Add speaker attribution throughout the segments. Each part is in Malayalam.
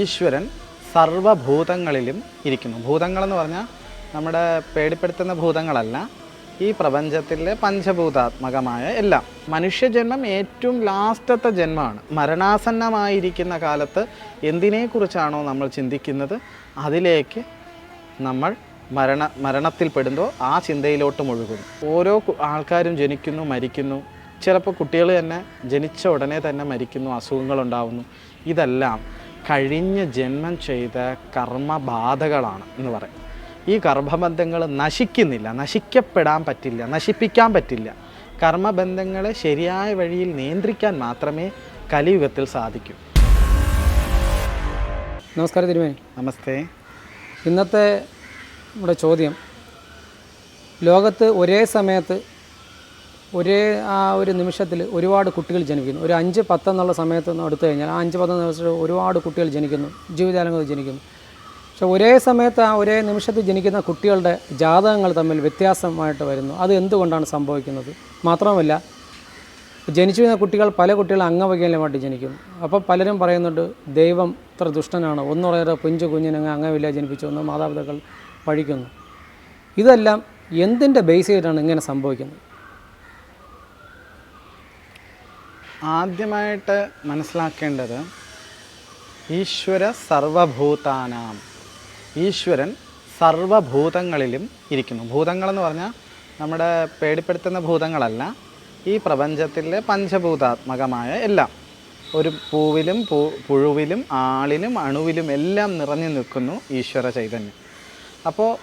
Speaker 1: ഈശ്വരൻ സർവഭൂതങ്ങളിലും ഇരിക്കുന്നു. ഭൂതങ്ങളെന്ന് പറഞ്ഞാൽ നമ്മുടെ പേടിപ്പെടുത്തുന്ന ഭൂതങ്ങളല്ല ഈ പ്രപഞ്ചത്തിലെ പഞ്ചഭൂതാത്മകമായ എല്ലാം. മനുഷ്യജന്മം ഏറ്റവും ലാസ്റ്റത്തെ ജന്മമാണ്. മരണാസന്നമായിരിക്കുന്ന കാലത്ത് എന്തിനെക്കുറിച്ചാണോ നമ്മൾ ചിന്തിക്കുന്നത്? അതിലേക്ക് നമ്മൾ മരണ മരണത്തിൽപ്പെടുമ്പോൾ ആ ചിന്തയിലോട്ട് മുഴുകുന്നു ഓരോ ആൾക്കാരും ജനിക്കുന്നു മരിക്കുന്നു. ചിലപ്പോൾ കുട്ടികൾ തന്നെ ജനിച്ച ഉടനെ തന്നെ മരിക്കുന്നു അസുഖങ്ങളുണ്ടാവുന്നു ഇതെല്ലാം കഴിഞ്ഞ ജന്മം ചെയ്ത കർമ്മബാധകളാണ് എന്ന് പറയും. ഈ കർമ്മബന്ധങ്ങൾ നശിക്കുന്നില്ല നശിക്കപ്പെടാൻ പറ്റില്ല നശിപ്പിക്കാൻ പറ്റില്ല. കർമ്മബന്ധങ്ങളെ ശരിയായ വഴിയിൽ നിയന്ത്രിക്കാൻ മാത്രമേ കലിയുഗത്തിൽ സാധിക്കൂ.
Speaker 2: നമസ്കാരം തിരുമേനി.
Speaker 1: നമസ്തേ.
Speaker 2: ഇന്നത്തെ നമ്മുടെ ചോദ്യം ലോകത്ത് ഒരേ സമയത്ത് ഒരേ ആ ഒരു നിമിഷത്തിൽ ഒരുപാട് കുട്ടികൾ ജനിക്കുന്നു. ഒരു അഞ്ച് പത്തെന്നുള്ള സമയത്ത് നിന്ന് എടുത്തു കഴിഞ്ഞാൽ ആ അഞ്ച് പത്തെന്ന ദിവസത്തിൽ ഒരുപാട് കുട്ടികൾ ജനിക്കുന്നു. ജീവജാലങ്ങൾ ജനിക്കുന്നു. പക്ഷെ ഒരേ സമയത്ത് ആ ഒരേ നിമിഷത്തിൽ ജനിക്കുന്ന കുട്ടികളുടെ ജാതകങ്ങൾ തമ്മിൽ വ്യത്യാസമായിട്ട് വരുന്നു. അത് എന്തുകൊണ്ടാണ് സംഭവിക്കുന്നത്? മാത്രമല്ല ജനിച്ചു വരുന്ന കുട്ടികൾ പല കുട്ടികളും അംഗവൈകല്യമായിട്ട് ജനിക്കും അപ്പോൾ പലരും പറയുന്നുണ്ട് ദൈവം ഇത്ര ദുഷ്ടനാണ്. ഒന്ന് പിഞ്ചു കുഞ്ഞിനങ്ങ് അംഗമില്ല ജനിപ്പിച്ചു എന്ന് മാതാപിതാക്കൾ പഴിക്കുന്നു ഇതെല്ലാം എന്തിന്റെ ബേസ് ചെയ്തിട്ടാണ് ഇങ്ങനെ സംഭവിക്കുന്നത്?
Speaker 1: ആദ്യമായിട്ട് മനസ്സിലാക്കേണ്ടത് ഈശ്വര സർവഭൂതാനാം. ഈശ്വരൻ സർവഭൂതങ്ങളിലും ഇരിക്കുന്നു. ഭൂതങ്ങളെന്ന് പറഞ്ഞാൽ നമ്മുടെ പേടിപ്പെടുത്തുന്ന ഭൂതങ്ങളല്ല ഈ പ്രപഞ്ചത്തിലെ പഞ്ചഭൂതാത്മകമായ എല്ലാം. ഒരു പൂവിലും പൂ പുഴുവിലും ആളിലും അണുവിലും എല്ലാം നിറഞ്ഞു നിൽക്കുന്നു ഈശ്വര ചൈതന്യം. അപ്പോൾ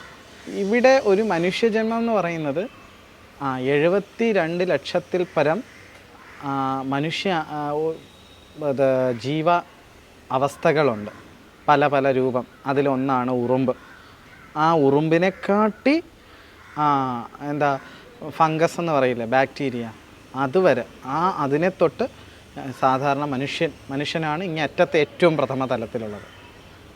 Speaker 1: ഇവിടെ ഒരു മനുഷ്യജന്മം എന്ന് പറയുന്നത് ആ എഴുപത്തി രണ്ട് ലക്ഷത്തിൽ പരം മനുഷ്യ ജീവ അവസ്ഥകളുണ്ട്. പല പല രൂപം. അതിലൊന്നാണ് ഉറുമ്പ്. ആ ഉറുമ്പിനെക്കാട്ടി എന്താ ഫംഗസ് എന്ന് പറയില്ലേ ബാക്ടീരിയ അതുവരെ ആ അതിനെ തൊട്ട് സാധാരണ മനുഷ്യൻ മനുഷ്യനാണ് ഇങ്ങേ അറ്റത്തെ ഏറ്റവും പ്രഥമ തലത്തിലുള്ളത്.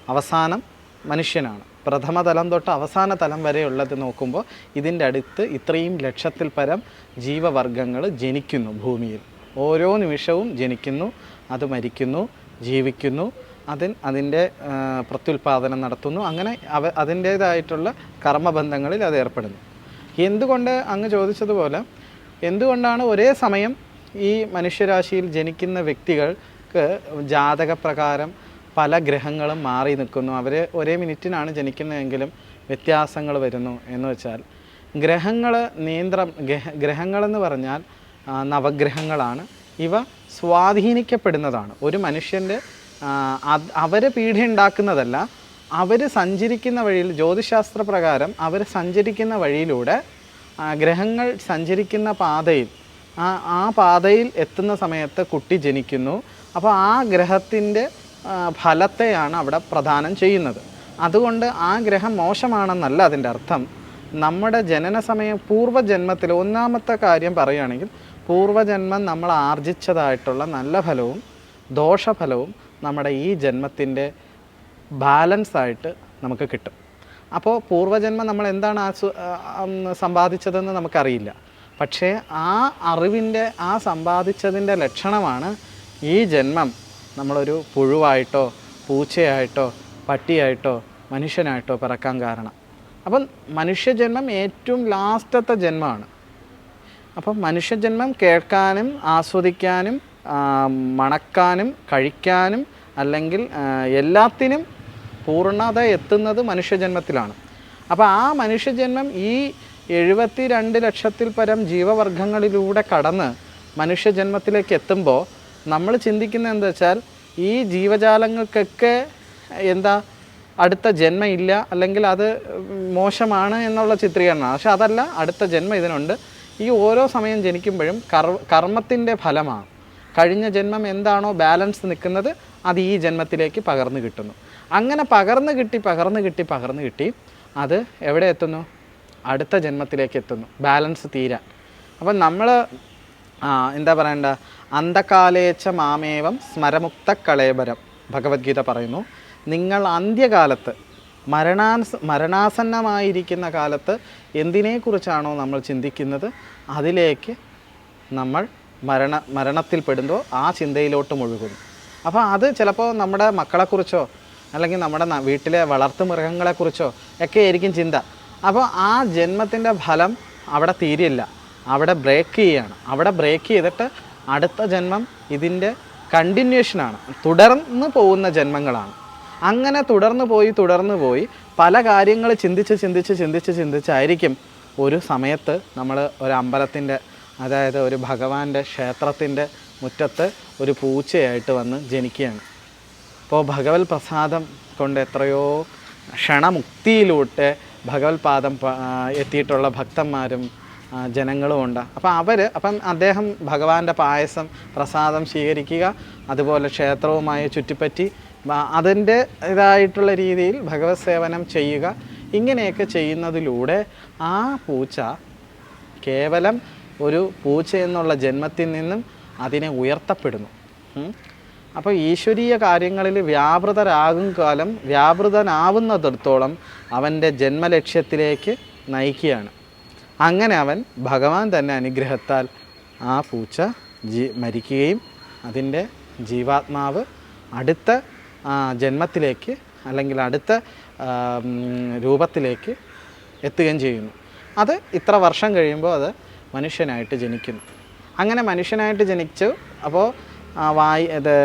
Speaker 1: അവസാനം മനുഷ്യനാണ്. പ്രഥമ തലം തൊട്ട് അവസാന തലം വരെയുള്ളത് നോക്കുമ്പോൾ ഇതിന്റെ അടുത്ത് ഇത്രയും ലക്ഷത്തിൽ പരം ജീവവർഗങ്ങൾ ജനിക്കുന്നു ഭൂമിയിൽ. ഓരോ നിമിഷവും ജനിക്കുന്നു അത് മരിക്കുന്നു ജീവിക്കുന്നു അതിൻ അതിന്റെ പ്രത്യുൽപാദനം നടത്തുന്നു. അങ്ങനെ അവ അതിന്റേതായിട്ടുള്ള കർമ്മബന്ധങ്ങളിൽ അത് ഏർപ്പെടുന്നു. എന്തുകൊണ്ട് അങ്ങ് ചോദിച്ചതുപോലെ എന്തുകൊണ്ടാണ് ഒരേ സമയം ഈ മനുഷ്യരാശിയിൽ ജനിക്കുന്ന വ്യക്തികൾക്ക് ജാതകപ്രകാരം പല ഗ്രഹങ്ങളും മാറി നിൽക്കുന്നു? അവർ ഒരേ മിനിറ്റിനാണ് ജനിക്കുന്നതെങ്കിലും വ്യത്യാസങ്ങൾ വരുന്നു എന്ന് വെച്ചാൽ ഗ്രഹങ്ങൾ നിയന്ത്രം ഗ്രഹ ഗ്രഹങ്ങളെന്ന് പറഞ്ഞാൽ നവഗ്രഹങ്ങളാണ്. ഇവ സ്വാധീനിക്കപ്പെടുന്നതാണ്. ഒരു മനുഷ്യന്റെ അവരെ പീഡ ഉണ്ടാക്കുന്നതല്ല അവർ സഞ്ചരിക്കുന്ന വഴിയിൽ ജ്യോതിശാസ്ത്ര പ്രകാരം അവർ സഞ്ചരിക്കുന്ന വഴിയിലൂടെ ഗ്രഹങ്ങൾ സഞ്ചരിക്കുന്ന പാതയിൽ ആ ആ പാതയിൽ എത്തുന്ന സമയത്ത് കുട്ടി ജനിക്കുന്നു. അപ്പോൾ ആ ഗ്രഹത്തിന്റെ ഫലത്തെയാണ് അവിടെ പ്രധാനം ചെയ്യുന്നത്. അതുകൊണ്ട് ആ ഗ്രഹം മോശമാണെന്നല്ല അതിന്റെ അർത്ഥം. നമ്മുടെ ജനന സമയം പൂർവജന്മത്തിൽ ഒന്നാമത്തെ കാര്യം പറയുകയാണെങ്കിൽ പൂർവജന്മം നമ്മൾ ആർജിച്ചതായിട്ടുള്ള നല്ല ഫലവും ദോഷഫലവും നമ്മുടെ ഈ ജന്മത്തിന്റെ ബാലൻസ് ആയിട്ട് നമുക്ക് കിട്ടും. അപ്പോൾ പൂർവജന്മം നമ്മൾ എന്താണ് ആസ്വ ആ, ഉം, സമ്പാദിച്ചതെന്ന് നമുക്കറിയില്ല. പക്ഷേ ആ അറിവിന്റെ ആ സമ്പാദിച്ചതിന്റെ ലക്ഷണമാണ് ഈ ജന്മം നമ്മളൊരു പുഴുവായിട്ടോ പൂച്ചയായിട്ടോ പട്ടിയായിട്ടോ മനുഷ്യനായിട്ടോ പിറക്കാൻ കാരണം. അപ്പം മനുഷ്യജന്മം ഏറ്റവും ലാസ്റ്റത്തെ ജന്മമാണ്. അപ്പം മനുഷ്യജന്മം കേൾക്കാനും ആസ്വദിക്കാനും മണക്കാനും കഴിക്കാനും അല്ലെങ്കിൽ എല്ലാത്തിനും പൂർണത എത്തുന്നത് മനുഷ്യജന്മത്തിലാണ്. അപ്പോൾ ആ മനുഷ്യജന്മം ഈ എഴുപത്തി രണ്ട് ലക്ഷത്തിൽ പരം ജീവവർഗങ്ങളിലൂടെ കടന്ന് മനുഷ്യജന്മത്തിലേക്ക് എത്തുമ്പോൾ നമ്മൾ ചിന്തിക്കുന്ന എന്താ വെച്ചാൽ ഈ ജീവജാലങ്ങൾക്കൊക്കെ എന്താ അടുത്ത ജന്മയില്ല ഇല്ല അല്ലെങ്കിൽ അത് മോശമാണ് എന്നുള്ള ചിത്രീകരണമാണ്. പക്ഷെ അതല്ല അടുത്ത ജന്മം ഇതിനുണ്ട്. ഈ ഓരോ സമയം ജനിക്കുമ്പോഴും കർ കർമ്മത്തിന്റെ ഫലമാണ്. കഴിഞ്ഞ ജന്മം എന്താണോ ബാലൻസ് നിൽക്കുന്നത് അത് ഈ ജന്മത്തിലേക്ക് പകർന്നു കിട്ടുന്നു. അങ്ങനെ പകർന്നു കിട്ടി പകർന്നു കിട്ടി പകർന്നു കിട്ടി അത് എവിടെ എത്തുന്നു? അടുത്ത ജന്മത്തിലേക്ക് എത്തുന്നു. ബാലൻസ് തീരാൻ. അപ്പം നമ്മൾ എന്താ പറയണ്ട? അന്ധകാലേച്ച മാമേവം സ്മരമുക്ത കളേബരം ഭഗവത്ഗീത പറയുന്നു. നിങ്ങൾ അന്ത്യകാലത്ത് മരണാസ് മരണാസന്നമായിരിക്കുന്ന കാലത്ത് എന്തിനെക്കുറിച്ചാണോ നമ്മൾ ചിന്തിക്കുന്നത്? അതിലേക്ക് നമ്മൾ മരണ മരണത്തിൽപ്പെടുമ്പോൾ ആ ചിന്തയിലോട്ട് മുഴുകുന്നു. അപ്പോൾ അത് ചിലപ്പോൾ നമ്മുടെ മക്കളെക്കുറിച്ചോ അല്ലെങ്കിൽ നമ്മുടെ വീട്ടിലെ വളർത്തു മൃഗങ്ങളെക്കുറിച്ചോ ഒക്കെ ആയിരിക്കും ചിന്ത. അപ്പോൾ ആ ജന്മത്തിന്റെ ഫലം അവിടെ തീരില്ല. അവിടെ ബ്രേക്ക് ചെയ്യുകയാണ് അവിടെ ബ്രേക്ക് ചെയ്തിട്ട് അടുത്ത ജന്മം ഇതിന്റെ കണ്ടിന്യൂഷനാണ്. തുടർന്ന് പോകുന്ന ജന്മങ്ങളാണ്. അങ്ങനെ തുടർന്ന് പോയി തുടർന്ന് പോയി പല കാര്യങ്ങൾ ചിന്തിച്ച് ചിന്തിച്ച് ചിന്തിച്ച് ചിന്തിച്ചായിരിക്കും ഒരു സമയത്ത് നമ്മൾ ഒരു അമ്പലത്തിന്റെ അതായത് ഒരു ഭഗവാന്റെ ക്ഷേത്രത്തിന്റെ മുറ്റത്ത് ഒരു പൂച്ചയായിട്ട് വന്ന് ജനിക്കുകയാണ്. അപ്പോൾ ഭഗവത് പ്രസാദം കൊണ്ട് എത്രയോ ക്ഷണമുക്തിയിലൂടെ ഭഗവത് പാദം എത്തിയിട്ടുള്ള ഭക്തന്മാരും ജനങ്ങളും ഉണ്ട്. അപ്പോൾ അവർ അപ്പം അദ്ദേഹം ഭഗവാന്റെ പായസം പ്രസാദം സ്വീകരിക്കുക അതുപോലെ ക്ഷേത്രവുമായി ചുറ്റിപ്പറ്റി അതിന്റെ ഇതായിട്ടുള്ള രീതിയിൽ ഭഗവത് സേവനം ചെയ്യുക ഇങ്ങനെയൊക്കെ ചെയ്യുന്നതിലൂടെ ആ പൂച്ച കേവലം ഒരു പൂച്ച എന്നുള്ള ജന്മത്തിൽ നിന്നും അതിനെ ഉയർത്തപ്പെടുന്നു. അപ്പോൾ ഈശ്വരീയ കാര്യങ്ങളിൽ വ്യാപൃതരാകും കാലം വ്യാപൃതനാവുന്നിടത്തോളം അവന്റെ ജന്മലക്ഷ്യത്തിലേക്ക് നയിക്കുകയാണ്. അങ്ങനെ അവൻ ഭഗവാൻ തന്നെ അനുഗ്രഹത്താൽ ആ പൂച്ച ജീ മരിക്കുകയും അതിന്റെ ജീവാത്മാവ് അടുത്ത ജന്മത്തിലേക്ക് അല്ലെങ്കിൽ അടുത്ത രൂപത്തിലേക്ക് എത്തുകയും ചെയ്യുന്നു. അത് ഇത്ര വർഷം കഴിയുമ്പോൾ അത് മനുഷ്യനായിട്ട് ജനിക്കുന്നു. അങ്ങനെ മനുഷ്യനായിട്ട് ജനിച്ചു അപ്പോൾ വായി ഇത്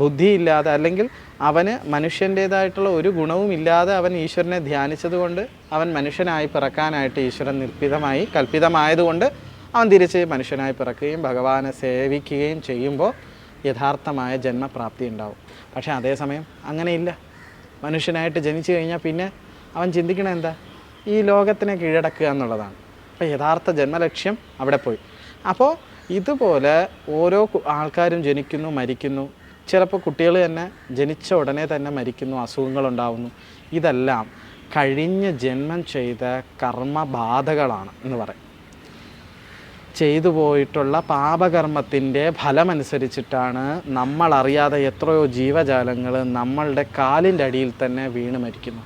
Speaker 1: ബുദ്ധിയില്ലാതെ അല്ലെങ്കിൽ അവന് മനുഷ്യന്റേതായിട്ടുള്ള ഒരു ഗുണവും ഇല്ലാതെ അവൻ ഈശ്വരനെ ധ്യാനിച്ചതുകൊണ്ട് അവൻ മനുഷ്യനായി പിറക്കാനായിട്ട് ഈശ്വരൻ നിർപ്പിതമായി കൽപ്പിതമായതുകൊണ്ട് അവൻ തിരിച്ച് മനുഷ്യനായി പിറക്കുകയും ഭഗവാനെ സേവിക്കുകയും ചെയ്യുമ്പോൾ യഥാർത്ഥമായ ജന്മപ്രാപ്തി ഉണ്ടാവും. പക്ഷേ അതേസമയം അങ്ങനെയില്ല. മനുഷ്യനായിട്ട് ജനിച്ചു കഴിഞ്ഞാൽ പിന്നെ അവൻ ചിന്തിക്കണത് എന്താ? ഈ ലോകത്തിനെ കീഴടക്കുക എന്നുള്ളതാണ്. അപ്പോൾ യഥാർത്ഥ ജന്മലക്ഷ്യം അവിടെ പോയി. അപ്പോൾ ഇതുപോലെ ഓരോ ആൾക്കാരും ജനിക്കുന്നു മരിക്കുന്നു. ചിലപ്പോൾ കുട്ടികൾ തന്നെ ജനിച്ച ഉടനെ തന്നെ മരിക്കുന്നു അസുഖങ്ങളുണ്ടാവുന്നു. ഇതെല്ലാം കഴിഞ്ഞ ജന്മം ചെയ്ത കർമ്മബാധകളാണ് എന്ന് പറയും. ചെയ്തു പോയിട്ടുള്ള പാപകർമ്മത്തിന്റെ ഫലമനുസരിച്ചിട്ടാണ് നമ്മൾ അറിയാതെ എത്രയോ ജീവജാലങ്ങൾ നമ്മളുടെ കാലിന്റെ അടിയിൽ തന്നെ വീണ് മരിക്കുന്നു.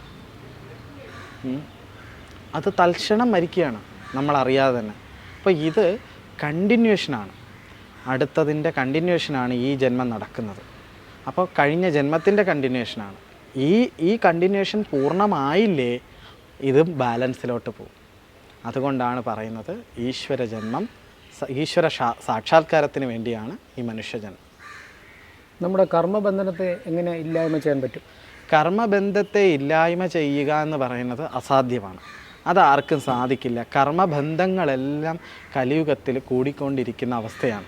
Speaker 1: അത് തൽക്ഷണം മരിക്കുകയാണ് നമ്മൾ അറിയാതെ തന്നെ. അപ്പോൾ ഇത് കണ്ടിന്യൂഷനാണ്. അടുത്തതിന്റെ കണ്ടിന്യൂഷനാണ് ഈ ജന്മം നടക്കുന്നത്. അപ്പോൾ കഴിഞ്ഞ ജന്മത്തിന്റെ കണ്ടിന്യൂഷനാണ്. ഈ ഈ കണ്ടിന്യൂഷൻ പൂർണമായില്ലേ ഇത് ബാലൻസിലോട്ട് പോകും. അതുകൊണ്ടാണ് പറയുന്നത് ഈശ്വര ജന്മം ഈശ്വര സാക്ഷാത്കാരത്തിന് വേണ്ടിയാണ് ഈ മനുഷ്യജന്മം
Speaker 2: നമ്മുടെ കർമ്മബന്ധനത്തെ എങ്ങനെ ഇല്ലായ്മ ചെയ്യാൻ പറ്റും?
Speaker 1: കർമ്മബന്ധത്തെ ഇല്ലായ്മ ചെയ്യുക എന്ന് പറയുന്നത് അസാധ്യമാണ്. അത് ആർക്കും സാധിക്കില്ല. കർമ്മബന്ധങ്ങളെല്ലാം കലിയുഗത്തിൽ കൂടിക്കൊണ്ടിരിക്കുന്ന അവസ്ഥയാണ്.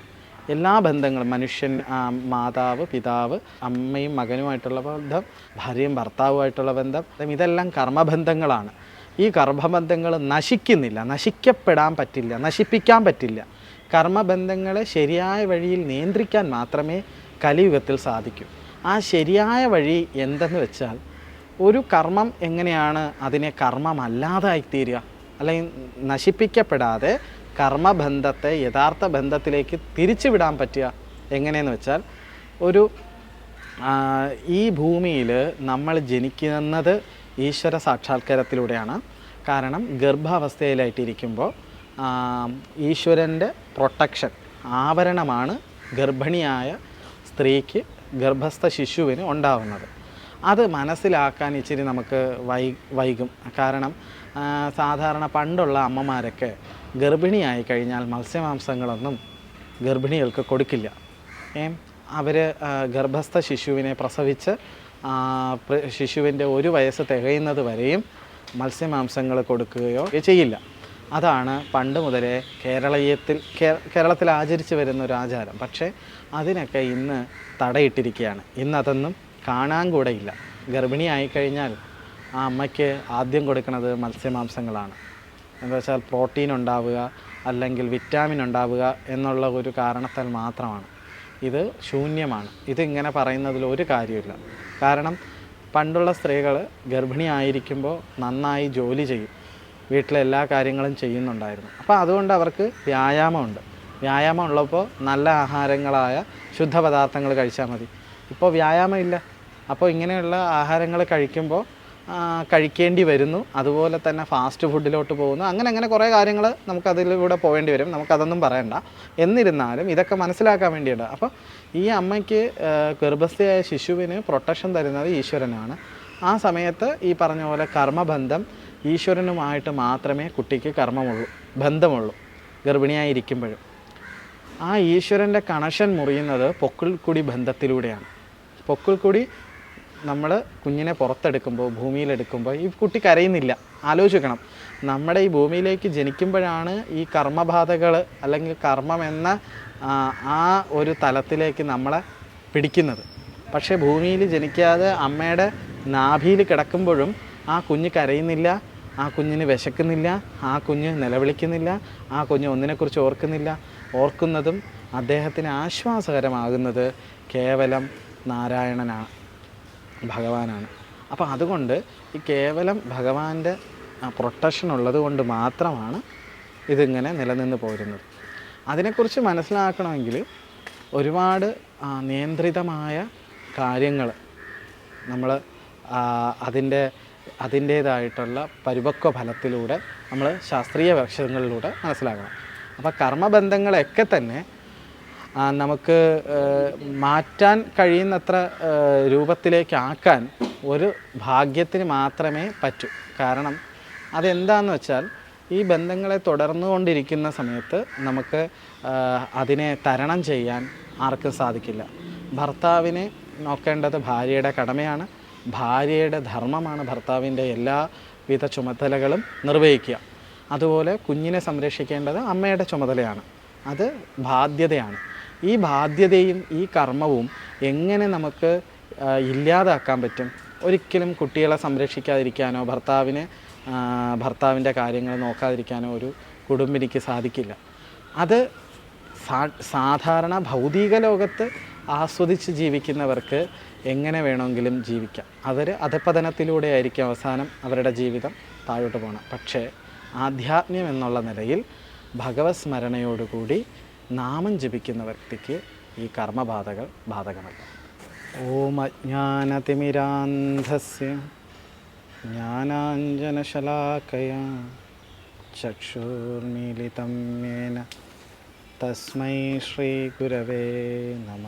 Speaker 1: എല്ലാ ബന്ധങ്ങളും മനുഷ്യൻ മാതാവ് പിതാവ് അമ്മയും മകനുമായിട്ടുള്ള ബന്ധം ഭാര്യയും ഭർത്താവുമായിട്ടുള്ള ബന്ധം ഇതെല്ലാം കർമ്മബന്ധങ്ങളാണ്. ഈ കർമ്മബന്ധങ്ങൾ നശിക്കുന്നില്ല. നശിക്കപ്പെടാൻ പറ്റില്ല. നശിപ്പിക്കാൻ പറ്റില്ല. കർമ്മബന്ധങ്ങളെ ശരിയായ വഴിയിൽ നിയന്ത്രിക്കാൻ മാത്രമേ കലിയുഗത്തിൽ സാധിക്കൂ. ആ ശരിയായ വഴി എന്തെന്ന് വെച്ചാൽ ഒരു കർമ്മം എങ്ങനെയാണ് അതിനെ കർമ്മമല്ലാതായി കർമ്മമല്ലാതായിത്തീരുക? അല്ലെങ്കിൽ നശിപ്പിക്കപ്പെടാതെ കർമ്മബന്ധത്തെ യഥാർത്ഥ ബന്ധത്തിലേക്ക് തിരിച്ചുവിടാൻ പറ്റുക എങ്ങനെയെന്ന് വെച്ചാൽ ഒരു ഈ ഭൂമിയിൽ നമ്മൾ ജനിക്കുന്നത് ഈശ്വര സാക്ഷാത്കാരത്തിലൂടെയാണ്. കാരണം ഗർഭാവസ്ഥയിലായിട്ടിരിക്കുമ്പോൾ ഈശ്വരന്റെ പ്രൊട്ടക്ഷൻ ആവരണമാണ് ഗർഭിണിയായ സ്ത്രീക്ക് ഗർഭസ്ഥ ശിശുവിന് ഉണ്ടാവുന്നത്. അത് മനസ്സിലാക്കാൻ ഇച്ചിരി നമുക്ക് വൈ വൈകും. കാരണം സാധാരണ പണ്ടുള്ള അമ്മമാരൊക്കെ ഗർഭിണിയായി കഴിഞ്ഞാൽ മത്സ്യമാംസങ്ങളൊന്നും ഗർഭിണികൾക്ക് കൊടുക്കില്ല. ഏ അവർ ഗർഭസ്ഥ ശിശുവിനെ പ്രസവിച്ച് ശിശുവിന്റെ ഒരു വയസ്സ് തികയുന്നത് വരെയും മത്സ്യമാംസങ്ങൾ കൊടുക്കുകയോ ചെയ്യില്ല. അതാണ് പണ്ട് മുതലേ കേരളീയത്തിൽ കേരളത്തിൽ ആചരിച്ചു വരുന്ന ഒരു ആചാരം. പക്ഷേ അതിനൊക്കെ ഇന്ന് തടയിട്ടിരിക്കുകയാണ്. ഇന്ന് അതൊന്നും കാണാൻ കൂടെ ഇല്ല. ഗർഭിണിയായി കഴിഞ്ഞാൽ ആ അമ്മയ്ക്ക് ആദ്യം കൊടുക്കുന്നത് മത്സ്യമാംസങ്ങളാണ്. എന്താ വെച്ചാൽ പ്രോട്ടീൻ ഉണ്ടാവുക അല്ലെങ്കിൽ വിറ്റാമിൻ ഉണ്ടാവുക എന്നുള്ള ഒരു കാരണത്താൽ മാത്രമാണ്. ഇത് ശൂന്യമാണ്. ഇതിങ്ങനെ പറയുന്നതിൽ ഒരു കാര്യമില്ല കാരണം പണ്ടുള്ള സ്ത്രീകൾ ഗർഭിണിയായിരിക്കുമ്പോൾ നന്നായി ജോലി ചെയ്യും. വീട്ടിലെ എല്ലാ കാര്യങ്ങളും ചെയ്യുന്നുണ്ടായിരുന്നു. അപ്പോൾ അതുകൊണ്ട് അവർക്ക് വ്യായാമമുണ്ട്. വ്യായാമം ഉള്ളപ്പോൾ നല്ല ആഹാരങ്ങളായ ശുദ്ധപദാർത്ഥങ്ങൾ കഴിച്ചാൽ മതി. ഇപ്പോൾ വ്യായാമം ഇല്ല അപ്പോൾ ഇങ്ങനെയുള്ള ആഹാരങ്ങൾ കഴിക്കുമ്പോൾ കഴിക്കേണ്ടി വരുന്നു. അതുപോലെ തന്നെ ഫാസ്റ്റ് ഫുഡിലോട്ട് പോകുന്നു. അങ്ങനെ അങ്ങനെ കുറേ കാര്യങ്ങൾ നമുക്കതിലൂടെ പോകേണ്ടി വരും. നമുക്കതൊന്നും പറയണ്ട. എന്നിരുന്നാലും ഇതൊക്കെ മനസ്സിലാക്കാൻ വേണ്ടിയിട്ട് അപ്പോൾ ഈ അമ്മയ്ക്ക് ഗർഭസ്ഥയായ ശിശുവിന് പ്രൊട്ടക്ഷൻ തരുന്നത് ഈശ്വരനാണ്. ആ സമയത്ത് ഈ പറഞ്ഞ പോലെ കർമ്മബന്ധം ഈശ്വരനുമായിട്ട് മാത്രമേ കുട്ടിക്ക് കർമ്മമുള്ളൂ ബന്ധമുള്ളൂ ഗർഭിണിയായിരിക്കുമ്പോഴും. ആ ഈശ്വരന്റെ കണക്ഷൻ മുറിയുന്നത് പൊക്കിൾക്കുടി ബന്ധത്തിലൂടെയാണ്. പൊക്കിൾക്കുടി നമ്മൾ കുഞ്ഞിനെ പുറത്തെടുക്കുമ്പോൾ ഭൂമിയിലെടുക്കുമ്പോൾ ഈ കുട്ടി കരയുന്നില്ല. ആലോചിക്കണം. നമ്മുടെ ഈ ഭൂമിയിലേക്ക് ജനിക്കുമ്പോഴാണ് ഈ കർമ്മബാധകൾ അല്ലെങ്കിൽ കർമ്മം എന്ന ആ, ഒരു തലത്തിലേക്ക് നമ്മളെ പിടിക്കുന്നത്. പക്ഷേ ഭൂമിയിൽ ജനിക്കാതെ അമ്മയുടെ നാഭിയിൽ കിടക്കുമ്പോഴും ആ കുഞ്ഞ് കരയുന്നില്ല ആ കുഞ്ഞിന് വിശക്കുന്നില്ല ആ കുഞ്ഞ് നിലവിളിക്കുന്നില്ല ആ കുഞ്ഞ് ഒന്നിനെക്കുറിച്ച് ഓർക്കുന്നില്ല. ഓർക്കുന്നതും അദ്ദേഹത്തിന് ആശ്വാസകരമാകുന്നത് കേവലം നാരായണനാണ് ഭഗവാനാണ്. അപ്പോൾ അതുകൊണ്ട് ഈ കേവലം ഭഗവാന്റെ പ്രൊട്ടക്ഷൻ ഉള്ളത് കൊണ്ട് മാത്രമാണ് ഇതിങ്ങനെ നിലനിന്ന് പോരുന്നത്. അതിനെക്കുറിച്ച് മനസ്സിലാക്കണമെങ്കിൽ ഒരുപാട് നിയന്ത്രിതമായ കാര്യങ്ങൾ നമ്മൾ അതിന്റെ അതിന്റേതായിട്ടുള്ള പരിപക്വ ഫലത്തിലൂടെ നമ്മൾ ശാസ്ത്രീയ വശങ്ങളിലൂടെ മനസ്സിലാക്കണം. അപ്പോൾ കർമ്മബന്ധങ്ങളൊക്കെ തന്നെ നമുക്ക് മാറ്റാൻ കഴിയുന്നത്ര രൂപത്തിലേക്കാക്കാൻ ഒരു ഭാഗ്യത്തിന് മാത്രമേ പറ്റൂ. കാരണം അതെന്താണെന്ന് വെച്ചാൽ ഈ ബന്ധങ്ങളെ തുടർന്നു കൊണ്ടിരിക്കുന്ന സമയത്ത് നമുക്ക് അതിനെ തരണം ചെയ്യാൻ ആർക്കും സാധിക്കില്ല. ഭർത്താവിനെ നോക്കേണ്ടത് ഭാര്യയുടെ കടമയാണ്. ഭാര്യയുടെ ധർമ്മമാണ് ഭർത്താവിന്റെ എല്ലാവിധ ചുമതലകളും നിർവഹിക്കുക. അതുപോലെ കുഞ്ഞിനെ സംരക്ഷിക്കേണ്ടത് അമ്മയുടെ ചുമതലയാണ്. അത് ബാധ്യതയാണ്. ഈ ബാധ്യതയും ഈ കർമ്മവും എങ്ങനെ നമുക്ക് ഇല്ലാതാക്കാൻ പറ്റും? ഒരിക്കലും കുട്ടികളെ സംരക്ഷിക്കാതിരിക്കാനോ ഭർത്താവിനെ ഭർത്താവിന്റെ കാര്യങ്ങൾ നോക്കാതിരിക്കാനോ ഒരു കുടുംബിനിക്ക് സാധിക്കില്ല. അത് സാധാരണ ഭൗതിക ലോകത്ത് ആസ്വദിച്ച് ജീവിക്കുന്നവർക്ക് എങ്ങനെ വേണമെങ്കിലും ജീവിക്കാം. അവർ അധപ്പതനത്തിലൂടെ ആയിരിക്കും അവസാനം അവരുടെ ജീവിതം താഴോട്ട് പോകണം പക്ഷേ ആധ്യാത്മ്യം എന്നുള്ള നിലയിൽ ഭഗവത് സ്മരണയോടുകൂടി നാമം ജപിക്കുന്ന വ്യക്തിക്ക് ഈ കർമ്മബാധകൾ ബാധകമല്ല. ഓം അജ്ഞാനതിമിരാന്ധസ്യ ജ്ഞാനാഞ്ജനശലാക്കയ ചക്ഷുർമീലിതം തസ്മൈ ശ്രീഗുരവേ നമ.